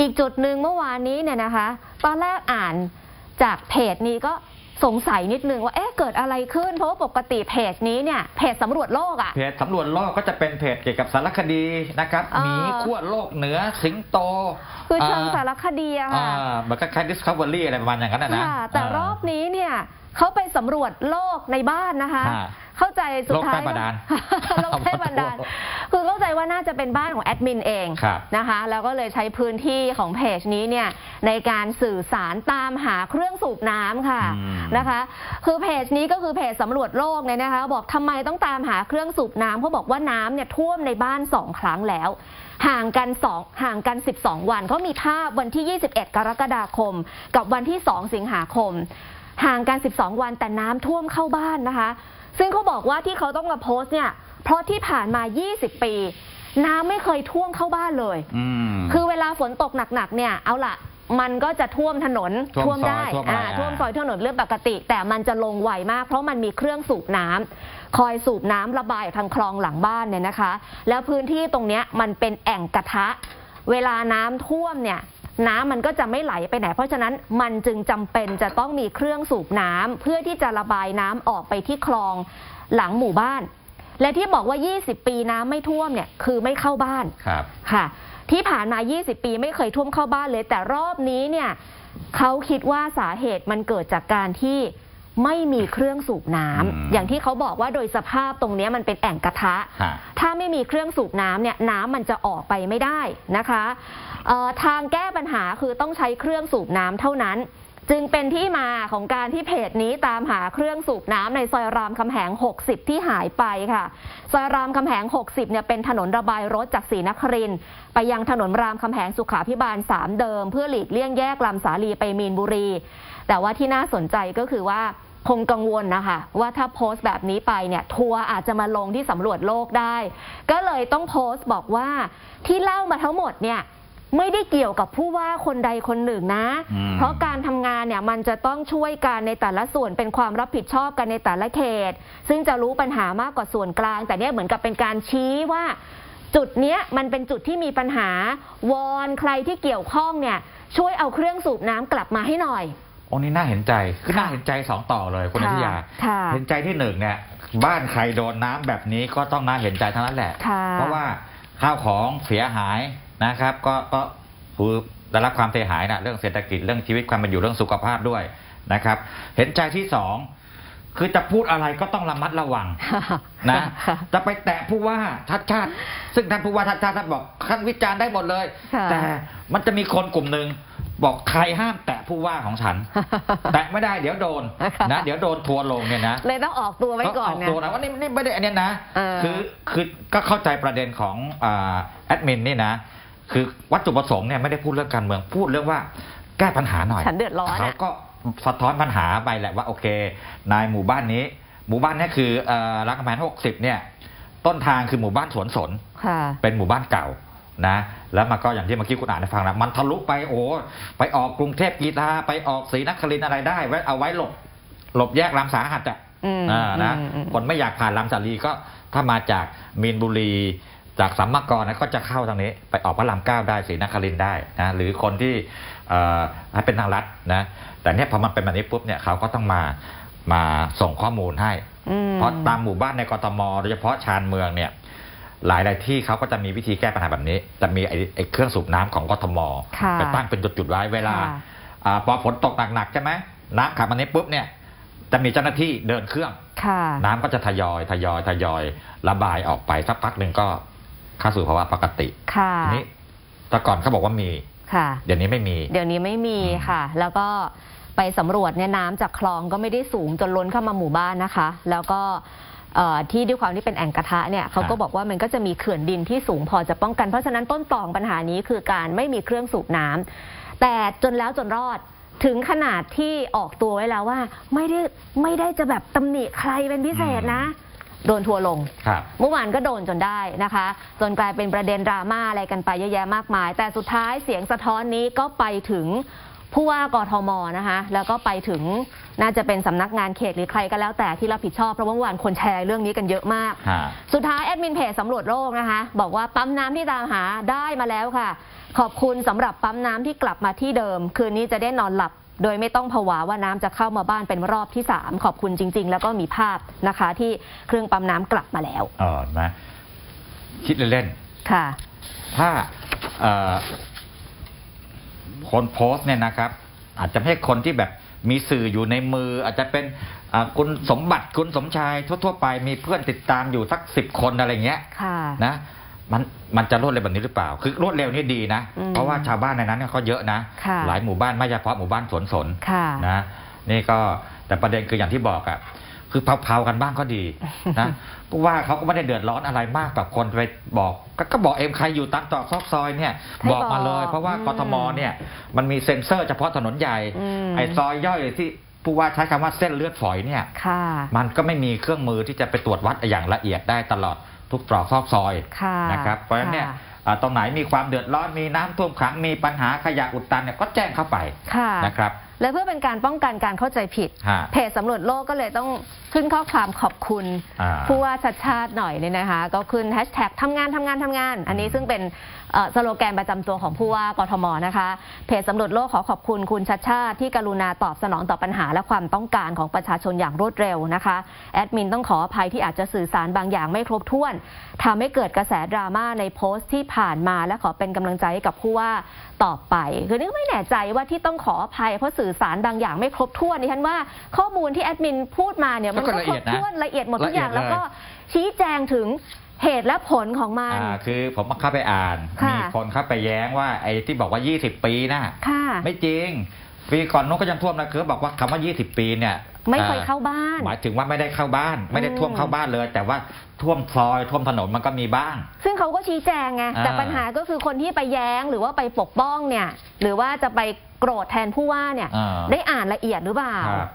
อีกจุดหนึ่งเมื่อวานนี้เนี่ยนะคะ ตอนแรกอ่านจากเพจนี้ก็สงสัยนิดนึงว่าเอ๊ะเกิดอะไรขึ้น เพราะว่าปกติเพจนี้เนี่ยเพจสำรวจโลกอะ เพจสำรวจโลกก็จะเป็นเพจเกี่ยวกับสารคดีนะครับอ่าหมีขั้วโลกเหนือสิงโต คือเชิงอ่าสารคดีอะอ่าค่ะเหมือนกับคล้าย Discovery อะไรประมาณอย่างนั้นนะนะค่ะแต่รอบนี้เนี่ยเขาไปสำรวจโลกในบ้านนะคะฮะ เข้าใจสุดโลกท้ายใต้บาดาลโลกใต้บาดาลคือเข้าใจว่าน่าจะเป็นบ้านของแอดมินเองครับนะคะ แล้วก็เลยใช้พื้นที่ของเพจนี้เนี่ยในการสื่อสารตามหาเครื่องสูบน้ำค่ะอืมนะคะ คือเพจนี้ก็คือเพจสำรวจโลกเนี่ยนะคะ บอกทำไมต้องตามหาเครื่องสูบน้ำเขาบอกว่าน้ำเนี่ยท่วมในบ้านสองครั้งแล้วห่างกันสองห่างกัน 12 วันเขามีภาพวันที่ 21 กรกฎาคม กับวันที่ 2 สิงหาคม ห่างกัน 12 วันแต่น้ำท่วมเข้าบ้านนะคะ ซึ่งเขาบอกว่าที่เขาต้องมาโพสต์เนี่ย เพราะที่ผ่านมา 20 ปี น้ำไม่เคยท่วมเข้าบ้านเลย อืม คือเวลาฝนตกหนักๆเนี่ย เอาล่ะมันก็จะท่วมถนนท่วมซอยได้ท่วมอะไรอ่าอ่า ท่วมซอยท่วมถนนเรื่องปกติ แต่มันจะลงไวมาก เพราะมันมีเครื่องสูบน้ำคอยสูบน้ำระบายออกทางคลองหลังบ้านเนี่ยนะคะ แล้วพื้นที่ตรงเนี้ยมันเป็นแอ่งกระทะ เวลาน้ำท่วมเนี่ย น้ำมันก็จะไม่ไหลไปไหน เพราะฉะนั้นมันจึงจำเป็นจะต้องมีเครื่องสูบน้ำเพื่อที่จะระบายน้ำออกไปที่คลองหลังหมู่บ้าน และที่บอกว่า 20 ปีน้ำไม่ท่วมเนี่ยคือไม่เข้าบ้านครับค่ะ ที่ผ่านมา 20 ปีไม่เคยท่วมเข้าบ้านเลย แต่รอบนี้เนี่ยเขาคิดว่าสาเหตุมันเกิดจากการที่ ไม่มีเครื่องสูบน้ำอืมอย่างที่เขาบอกว่าโดยสภาพตรงเนี้ยมันเป็นแอ่งกระทะ ฮะ ถ้าไม่มีเครื่องสูบน้ำเนี่ยน้ำมันจะออกไปไม่ได้นะคะเอ่อทางแก้ปัญหาคือต้องใช้เครื่องสูบน้ำเท่านั้น จึงเป็นที่มาของการที่เพจนี้ตามหาเครื่องสูบน้ำในซอยรามคำแหง 60 ที่หายไปค่ะ ซอยรามคำแหง 60 เนี่ยเป็นถนนระบายรถจากศรีนครินทร์ไปยังถนนรามคำแหงสุขาพิบาล 3 เดิม เพื่อหลีกเลี่ยงแยกลำสาลีไปมีนบุรี แต่ว่าที่น่าสนใจก็คือว่า คงกังวลนะคะ ว่าถ้าโพสต์แบบนี้ไปเนี่ยทัวร์อาจจะมาลงที่สำรวจโลกได้ ก็เลยต้องโพสต์บอกว่าที่เล่ามาทั้งหมดเนี่ยไม่ได้เกี่ยวกับผู้ว่าคนใดคนหนึ่งนะอืมเพราะการทำงานเนี่ยมันจะต้องช่วยกันในแต่ละส่วนเป็นความรับผิดชอบกันในแต่ละเขต ซึ่งจะรู้ปัญหามากกว่าส่วนกลาง แต่เนี่ยเหมือนกับเป็นการชี้ว่า จุดเนี้ยมันเป็นจุดที่มีปัญหาวอนใครที่เกี่ยวข้องเนี่ยช่วยเอาเครื่องสูบน้ำกลับมาให้หน่อย โอ้นี่น่าเห็นใจคือค่ะน่าเห็นใจสองต่อเลยคุณอค่ะธิยาค่ะเห็นใจที่หนึ่งเนี่ย บ้านใครโดนน้ำแบบนี้ก็ต้องน่าเห็นใจทั้งนั้นแหละค่ะเพราะว่าข้าวของเสียหายนะครับ ก็ก็คือได้รับความเสียหายนะเรื่องเศรษฐกิจเรื่องชีวิตความเป็นอยู่เรื่องสุขภาพด้วยนะครับ เห็นใจที่สองคือจะพูดอะไรก็ต้องระมัดระวังนะค่ะจะไปแตะผู้ว่าทัดชาติ ซึ่งท่านผู้ว่าทัดชาติท่านบอกท่านวิจารณ์ได้หมดเลยค่ะแต่มันจะมีคนกลุ่มหนึ่ง บอกใครห้ามแตะผู้ว่าของฉัน แตะไม่ได้เดี๋ยวโดนค่ะนะเดี๋ยวโดนทัวร์ลงเนี่ยนะเลยต้องออกตัวไว้ก่อนต้งนะเาตัวนะว่านี่นี่ไม่ได้อันเนี้ยนะเออคือคือก็เข้าใจประเด็นของอ่าแอดมินนี่นะ คือวัตถุประสงค์เนี่ยไม่ได้พูดเรื่องการเมืองพูดเรื่องว่าแก้ปัญหาหน่อยฉันเดือดร้อนอะเขาก็สะท้อนปัญหาไปแหละว่าโอเคในหมู่บ้านนี้ หมู่บ้านเนี้คือเอ่อรักกำแพงหกสิบเนี่ย ต้นทางคือหมู่บ้านสวนสนค่ะเป็นหมู่บ้านเก่า นะแล้วมันก็อย่างที่เมื่อกี้คุณอ่านให้ฟังนะมันทะลุไปโอ้ไปออกกรุงเทพกีตาไปออกศรีนครินทร์อะไรได้ไว้เอาไว้หลบหลบแยกรามสาหัสอะอืมอ่านะอืมอืมคนไม่อยากผ่านรามสาลีก็ถ้ามาจากมีนบุรีจากสัมมากรนะก็จะเข้าทางนี้ ไปออกพระรามเก้าได้ศรีนครินทร์ได้นะหรือคนที่เอ่อให้เป็นทางลัดนะแต่เนี่ยพอมันเป็นแบบนี้ปุ๊บเนี่ยเขาก็ต้องมามาส่งข้อมูลให้อืมเพราะตามหมู่บ้านในกรทมโดยเฉพาะชานเมืองเนี่ย หลายหลายๆที่เขาก็จะมีวิธีแก้ปัญหาแบบนี้ จะมีไอ้ไอ้เครื่องสูบน้ำของกรทมค่ะไปตั้งเป็นจุดๆไว้เวลาค่ะอาพอฝนตกหนักๆใช่ไหมน้ำขับมานี้ปุ๊บเนี่ยจะมีเจ้าหน้าที่เดินเครื่อง ค่ะ น้ำก็จะทยอยทยอยทยอยระบายออกไปสักพักหนึ่งก็เข้าสู่ภาวะปกติค่ะ ทีนี้แต่ก่อนเขาบอกว่ามี ค่ะ เดี๋ยวนี้ไม่มี เดี๋ยวนี้ไม่มีอืมค่ะ แล้วก็ไปสำรวจเนี่ยน้ำจากคลองก็ไม่ได้สูงจนล้นเข้ามาหมู่บ้านนะคะ แล้วก็เอ่อ ที่ด้วยความที่เป็นแอ่งกระทะเนี่ยเขาก็บอกว่ามันก็จะมีเขื่อนดินที่สูงพอจะป้องกันเพราะฉะนั้นต้นตอของปัญหานี้คือการไม่มีเครื่องสูบน้ำแต่จนแล้วจนรอดถึงขนาดที่ออกตัวไว้แล้วว่า ไม่ได้ไม่ได้จะแบบตำหนิใครเป็นพิเศษนะ โดนทัวร์ลงครับเมื่อวานก็โดนจนได้นะคะ จนกลายเป็นประเด็นดราม่าอะไรกันไปเยอะแยะมากมาย แต่สุดท้ายเสียงสะท้อนนี้ก็ไปถึงผู้ว่ากทมนะคะ แล้วก็ไปถึง น่าจะเป็นสำนักงานเขตหรือใครก็แล้วแต่ที่รับผิดชอบเพราะว่าเมื่อวานคนแชร์เรื่องนี้กันเยอะมากฮะสุดท้ายแอดมินเพจสำรวจโลกนะคะ บอกว่าปั๊มน้ำที่ตามหาได้มาแล้วค่ะ ขอบคุณสำหรับปั๊มน้ำที่กลับมาที่เดิม คืนนี้จะได้นอนหลับโดยไม่ต้องผวาว่าน้ำจะเข้ามาบ้านเป็นรอบที่ 3 ขอบคุณจริง ๆ แล้วก็มีภาพนะคะ ที่เครื่องปั๊มน้ำกลับมาแล้วเออนะคิดเล่นค่ะๆถ้าเอ่อคนโพสต์เนี่ยนะครับ อาจจะไม่ใช่คนที่แบบ มีสื่ออยู่ในมือ อาจจะเป็นอ่าคุณสมบัติคุณสมชายทั่วๆไปมีเพื่อนติดตามอยู่สักสิบคนอะไรเงี้ยค่ะนะมันมันจะรวดเร็วแบบนี้หรือเปล่า คือรวดเร็วนี่ดีนะอืมเพราะว่าชาวบ้านในนั้นเนี่ยเขาเยอะนะค่ะหลายหมู่บ้านไม่เฉพาะหมู่บ้านสวนสนค่ะนะนี่ก็แต่ประเด็นคืออย่างที่บอกอะ คือเผาๆกันบ้างก็ดีนะเพราะว่าเขาก็ไม่ได้เดือดร้อนอะไรมากกับคนไปบอกกก็บอกเอ็มใครอยู่ตักตอกซอกซอยเนี่ยให้บอกมาเลยบอกเพราะว่าอืมกทมเนี่ยมันมีเซ็นเซอร์เฉพาะถนนใหญ่อืม ไอ้ซอยย่อยที่ผู้ว่าใช้คำว่าเส้นเลือดฝอยเนี่ย ค่ะ มันก็ไม่มีเครื่องมือที่จะไปตรวจวัดอย่างละเอียดได้ตลอดทุกตรอกซอกซอยค่ะนะครับเพราะฉะนั้นเนี่ยค่ะ อ่าตรงไหนมีความเดือดร้อนมีน้ำท่วมขังมีปัญหาขยะอุดตันเนี่ยก็แจ้งเข้าไปค่ะ นะครับ และเพื่อเป็นการป้องกันการเข้าใจผิด ฮะเพจสำรวจโลกก็เลยต้องขึ้นข้อความขอบคุณ อ่า ผู้ว่าชัดชาติหน่อยเนี่ยนะคะ ก็ขึ้นแฮชแท็กทำงานทำงานทำงาน อันนี้ซึ่งเป็นเอ่อสโลแกนประจำตัวของผู้ว่ากทมนะคะ เพจสำรวจโลกขอขอบคุณคุณชัดชาติที่กรุณาตอบสนองต่อปัญหาและความต้องการของประชาชนอย่างรวดเร็วนะคะ แอดมินต้องขออภัยที่อาจจะสื่อสารบางอย่างไม่ครบถ้วนทำให้เกิดกระแสดราม่าในโพสต์ที่ผ่านมาและขอเป็นกำลังใจให้กับผู้ว่าต่อไป คือนี่ก็ไม่แน่ใจว่าที่ต้องขออภัยเพราะสื่อสารบางอย่างไม่ครบถ้วนดิฉันว่าข้อมูลที่แอดมินพูดมาเนี่ยมันก็ก็ละครเอียบดนะถ้วนละเอียดหมดทุกอย่าง ละเอียดเลย แล้วก็ชี้แจงถึงเหตุและผลของมัน อ่าคือผมเข้าไปอ่าน ค่ะ มีคนเข้าไปแย้งว่าไอ้ที่บอกว่า 20 ปีน่ะค่ะ ไม่จริง ปีก่อนนู้นก็ยังท่วมนะคือบอกว่าคำว่า 20 ปีเนี่ยไม่เคยอ่เข้าบ้าน หมายถึงว่าไม่ได้เข้าบ้าน ไม่ได้อืมท่วมเข้าบ้านเลย แต่ว่าท่วมซอยท่วมถนนมันก็มีบ้าง ซึ่งเขาก็ชี้แจงไง อ่าแต่ปัญหาก็คือคนที่ไปแย้งหรือว่าไปปกป้องเนี่ย หรือว่าจะไป โกรธแทนผู้ว่าเนี่ยอ่าได้อ่านละเอียดหรือเปล่าครับ